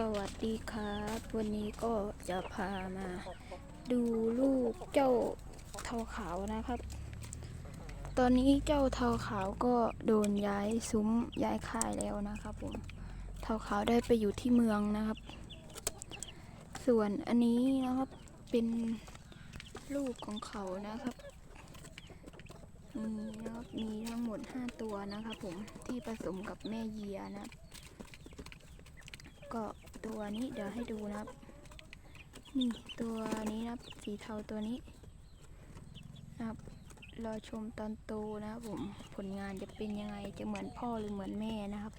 สวัสดีครับ วันนี้ก็จะพามาดูลูกเจ้าเทาขาวนะครับ ตอนนี้เจ้าเทาขาวก็โดนย้ายซุ้มย้ายค่ายแล้วนะครับผม เทาขาวได้ไปอยู่ที่เมืองนะครับ ส่วนอันนี้นะครับเป็นลูกของเขานะครับนี่นะครับมีทั้งหมด 5 ตัวนะครับผมที่ผสมกับแม่เยียนะครับ ก็ตัวนี้เดี๋ยวให้ดูนะครับ นี่ตัวนี้นะครับสีเทาตัวนี้นะครับรอชมตอนโตนะครับผมผลงานจะเป็นยังไงจะเหมือนพ่อหรือเหมือนแม่นะครับ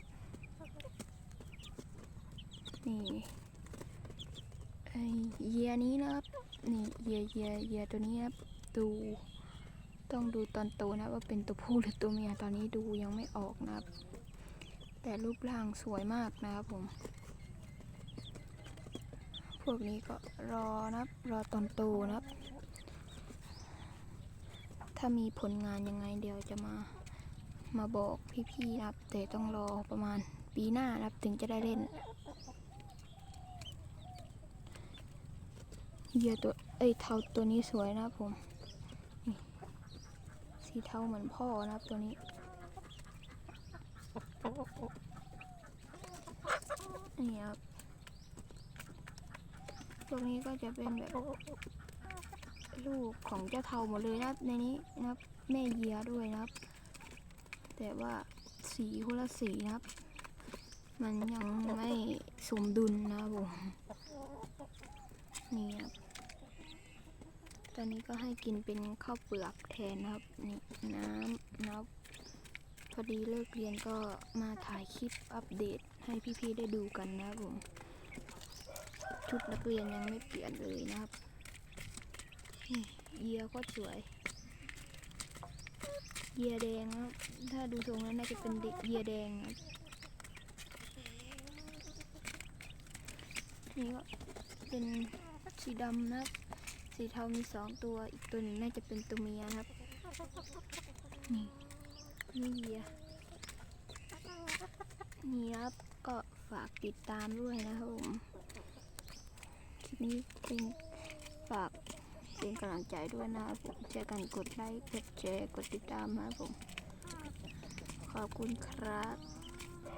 นี่เยียนี้นะครับนี่เยียเยียเยียตัวนี้นะครับดูต้องดูตอนโตนะว่าเป็นตัวผู้หรือตัวเมียตอนนี้ดูยังไม่ออกนะครับ แต่รูปร่างสวยมากนะครับผม พวกนี้ก็รอนะครับรอตอนโตนะครับ ถ้ามีผลงานยังไงเดี๋ยวจะมามาบอกพี่ๆนะครับแต่ต้องรอประมาณปีหน้านะครับถึงจะได้เล่นเหยื่อตัวเอ้ยเทาตัวนี้สวยนะครับผมสีเทาเหมือนพ่อนะครับตัวนี้นี่ครับ พวกนี้ก็จะเป็นแบบลูกของเจ้าเทาหมดเลยนะครับ ในนี้นะครับ แม่เยียด้วยนะครับ แต่ว่าสีคนละสีนะครับ มันยังไม่สมดุลนะครับผมนี่ครับตอนนี้ก็ให้กินเป็นข้าวเปลือกแทนนะครับนี่น้ำนะครับพอดีเลิกเรียนก็มาถ่ายคลิปอัปเดตให้พี่ๆได้ดูกันนะครับผม ชุดนักเรียนยังไม่เปลี่ยนเลยนะครับเยียก็สวย เยียแดงครับ ถ้าดูทรงแล้วน่าจะเป็นเด็กเยียแดงนะครับนี่ก็เป็นสีดำนะครับ สีเทามีสองตัว อีกตัวหนึ่งน่าจะเป็นตัวเมียนะครับ นี่นี่เยียนี่ครับก็ฝากติดตามด้วยนะครับผม คลิปนี้เป็นฝากเป็นกำลังใจด้วยนะครับผมเจอกันกดไลค์กดแชร์กดติดตามนะครับผม ขอบคุณครับ